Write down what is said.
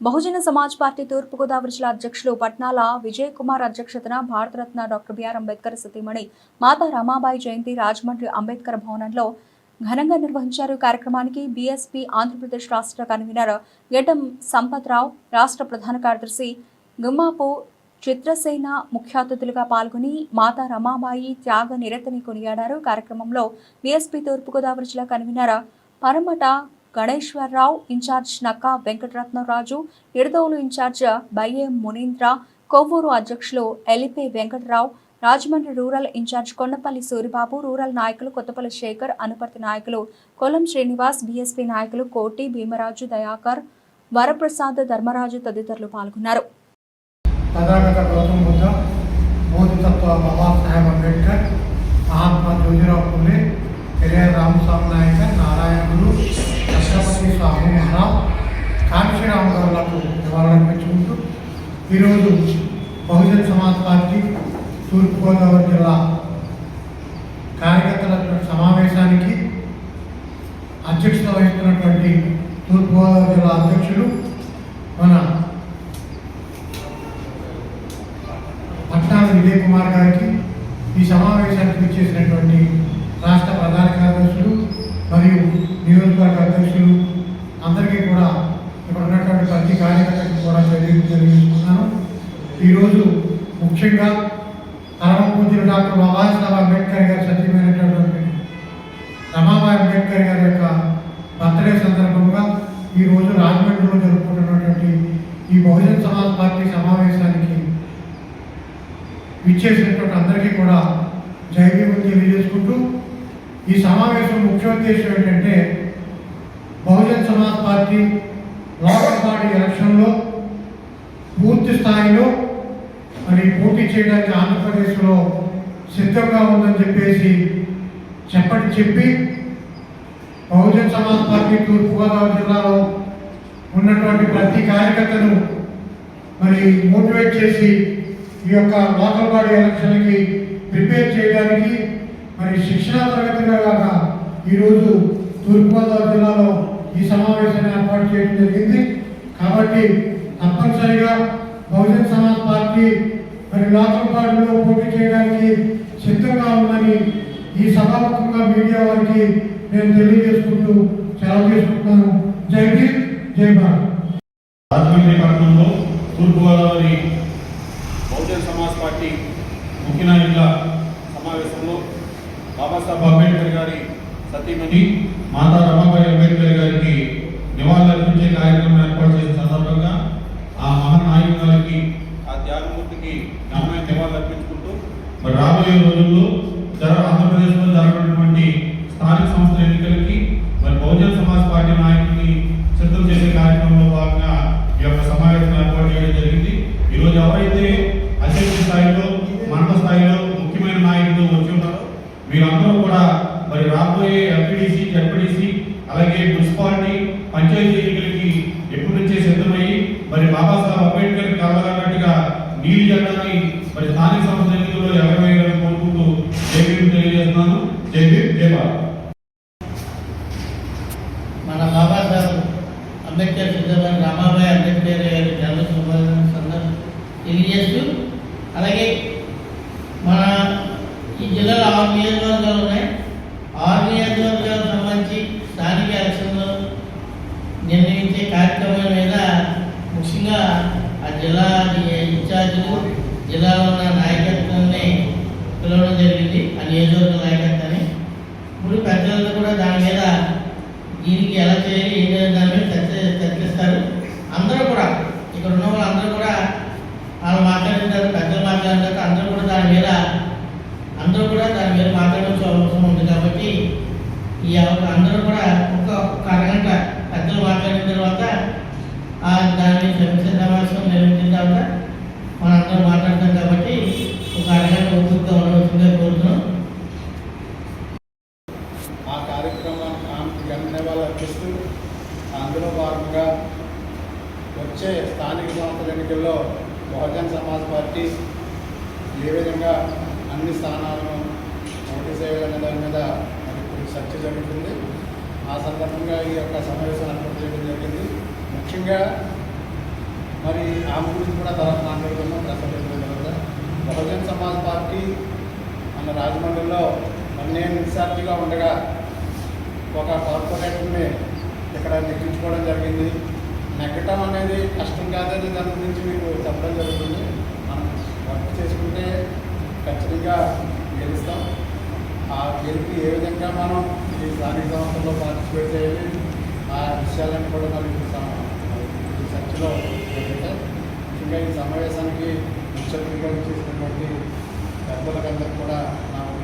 Bahujan Samaj party తూర్పుగోదావరి జిల్లా అధ్యక్షులు పట్నాల విజయ్ కుమార్ అధ్యక్షతన భారతరత్న డాక్టర్ బిఆర్ అంబేద్కర్ సతీమణి మాతా రమాబాయి జయంతి రాజమండ్రి అంబేద్కర్ భవనంలో ఘనంగా నిర్వహించారు. కార్యక్రమానికి బీఎస్పీ ఆంధ్రప్రదేశ్ రాష్ట్ర కన్వీనర్ గెడ్డం సంపత్రావు రాష్ట్ర ప్రధాన కార్యదర్శి గుమ్మాపు చిత్రసేన ముఖ్య అతిథులుగా పాల్గొని మాతా రమాబాయి త్యాగ నిరతని కొనియాడారు. కార్యక్రమంలో బీఎస్పీ తూర్పుగోదావరి జిల్లా convener Paramata Ganeswara Rao incharge Nakka Venkataratnaraju Nidadolu incharge Bayye Munindra Kovvur అధ్యక్షులు Elipe Venkata Rao Rajahmundry rural incharge Kondapalli Suribabu rural నాయకులు కొత్తపల్లి శేఖర్ అనుపర్తి నాయకులు కొలం శ్రీనివాస్ బీఎస్పీ నాయకులు కోటి భీమరాజు దయాకర్ వరప్రసాద్ ధర్మరాజు తదితరులు పాల్గొన్నారు. తథాగత బుద్ధ బోధితత్వ అంబేద్కర్ మహాత్మా జ్యోతిరావు పూలే పెరియార్ రామస్వామి నాయక నారాయణులు కష్టపతి స్వామి మహారాజ్ కాంక్షీరామ్ గారులకు నివాళులర్పించుకుంటూ ఈరోజు బహుజన్ సమాజ్ పార్టీ తూర్పుగోదావరి జిల్లా కార్యకర్తల సమావేశానికి అధ్యక్షత వహిస్తున్నటువంటి తూర్పుగోదావరి జిల్లా అధ్యక్షుడు మన పట్నాల విజయ్ కుమార్ గారికి ఈ సమావేశానికి ఇచ్చేసినటువంటి రాష్ట్ర ప్రధాన కార్యదర్శులు మరియు నియోజకవర్గ అధ్యక్షులు అందరికీ కూడా ఇక్కడ ఉన్నటువంటి ప్రతి కార్యకర్తకి కూడా తెలియ తెలియజేసుకున్నాను ఈరోజు ముఖ్యంగా పరమ పూజ్యులు డాక్టర్ బాబాసాహెబ్ అంబేద్కర్ గారు సత్యమైనటువంటి రమాబాయి అంబేద్కర్ గారి యొక్క బర్త్డే సందర్భంగా ఈ రోజు రాజమండ్రిలో జరుపుకుంటున్నటువంటి ఈ బహుజన్ సమాజ్ పార్టీ సమావేశానికి విచ్చేసినటువంటి అందరికీ కూడా జైవీవం తెలియజేసుకుంటూ ఈ సమావేశం ముఖ్య ఉద్దేశం ఏంటంటే Bahujan Samaj party local party ఎలక్షన్లో పూర్తి స్థాయిలో మరి పూర్తి చేయడానికి ఆంధ్రప్రదేశ్లో సిద్ధంగా ఉందని చెప్పేసి చెప్పటి చెప్పి బహుజన్ సమాజ్ పార్టీ తూర్పుగోదావరి జిల్లాలో ఉన్నటువంటి ప్రతి కార్యకర్తను మరి మోటివేట్ చేసి ఈ యొక్క లోకల్ బాడీ ఎలక్షన్కి ప్రిపేర్ చేయడానికి మరి శిక్షణా తరగతిగా ఈరోజు తూర్పుగోదావరి జిల్లాలో ఈ సమావేశాన్ని ఏర్పాటు చేయడం జరిగింది. కాబట్టి తప్పనిసరిగా బహుజన్ సమాజ్ పార్టీ మరి లోకల్ బాడీలో పోటీ చేయడానికి సిద్ధంగా ఉందని ఈ సభాముఖంగా మీడియా వారికి నేను తెలియజేసుకుంటూ సెలవు చేసుకుంటున్నాను. జై భీమ్ జై భారత్. రాజమండ్రి పట్టణంలో తూర్పుగోదావరి బహుజన్ సమాజ్ పార్టీ ముఖ్య నాయకుల సమావేశంలో బాబాసాహెబ్ అంబేద్కర్ గారి సతీమణి మాతా రమాబాయి అంబేద్కర్ గారికి నివాళులర్పించే కార్యక్రమం ఏర్పాటు చేసిన సందర్భంగా ఆ మహానాయకులకి ఆ త్యాగమూర్తికి ఘనమైన నివాళులర్పించుకుంటూ మరి రాబోయే రోజుల్లో జర ఆంధ్రప్రదేశ్లో జరగనటువంటి స్థానిక సంస్థల ఎన్నికలకి మరి బహుజన సమాజ్ పార్టీ నాయకుల్ని సిద్ధం చేసే కార్యక్రమంలో భాగంగా ఈ యొక్క సమావేశం ఏర్పాటు చేయడం జరిగింది. ఈరోజు ఎవరైతే అసెంబ్లీ స్థాయిలో మండల స్థాయిలో ముఖ్యమైన నాయకులు వచ్చి ఉన్నారో వీరందరూ కూడా మరి రాబోయే ఎంపీడీసీ జడ్పీడీసీ అలాగే మున్సిపాలిటీ పంచాయతీ ఎన్నికలకి ఎప్పటి నుంచే సిద్ధమయ్యి మరి బాబాసాహెబ్ అంబేద్కర్ కావాలన్నట్టుగా నీళ్ళు జెండాని మరి స్థానిక సంస్థల ఎన్నికల్లో ఎగరవేయాలని కోరుకుంటూ జై భీమ్ తెలియజేస్తున్నాను జై భీమ్ జై భారత్ మన బాబాసాహెబ్ అంబేద్కర్ సిద్ధమైన రామాబాయి అంబేద్కర్ గారి జన్మ శుభాకాంక్షలు సందర్భ తెలియజేస్తూ అలాగే మన ఈ జిల్లాలో ఆరు నియోజకవర్గాలు ఉన్నాయి. ఆరు నియోజకవర్గాలకు సంబంధించి స్థానిక ఎలక్షన్లో నిర్ణయించే కార్యక్రమం మీద ముఖ్యంగా ఆ జిల్లా ఇన్ఛార్జీలు జిల్లాలో ఉన్న నాయకత్వాన్ని పిలవడం జరిగింది. ఆ నియోజకవర్గ నాయకత్వాన్ని. ఇప్పుడు పెద్దలంతా కూడా దాని మీద దీనికి ఎలా చేయాలి ఏం చేయాలి దాని మీద చర్చ అందరూ కూడా ఇక్కడ ఉన్న వాళ్ళందరూ కూడా వాళ్ళు మాట్లాడింటారు పెద్దలు మాట్లాడినారు అందరూ కూడా దాని మీద అందరూ కూడా దాని మీద మాట్లాడవచ్చు అవసరం ఉంది కాబట్టి ఈ అందరూ కూడా ఒక ఒక అరగంట పెద్దలు మాట్లాడిన తర్వాత దాన్ని సమీక్ష సమావేశం నిర్వహించిన తర్వాత మనందరం మాట్లాడతాం కాబట్టి ఒక అరగంట వచ్చే స్థానిక సంస్థల ఎన్నికల్లో బహుజన్ సమాజ్ పార్టీ ఏ విధంగా అన్ని స్థానాలను పోటీ చేయాలనే దాని మీద మరి చర్చ జరుగుతుంది. ఆ సందర్భంగా ఈ యొక్క సమావేశం ఏర్పాటు చేయడం జరిగింది. ముఖ్యంగా మరి ఆమె గురించి కూడా తర్వాత మాట్లాడుకున్నాం ప్రసంగించడం తర్వాత. బహుజన్ సమాజ్ పార్టీ మన రాజమండ్రిలో మరి నేను ఇన్ఛార్జిగా ఉండగా ఒక కార్పొరేటర్ని ఇక్కడ నెగ్గించుకోవడం జరిగింది. నెగ్గటం అనేది కష్టం కాదని దాని గురించి మీకు చెప్పడం జరుగుతుంది. మనం వర్క్ చేసుకుంటే ఖచ్చితంగా గెలుస్తాం. ఆ గెలిపి ఏ విధంగా మనం ఈ స్థానిక సంస్థల్లో పార్టిసిపేట్ చేయాలి ఆ విషయాలను కూడా మరి ఈ చర్చలో జరుగుతాయి ఈ సమావేశానికి ముఖ్యమంత్రిగా అతిథిగా చేసినటువంటి పెద్దలకందరికీ కూడా నాకు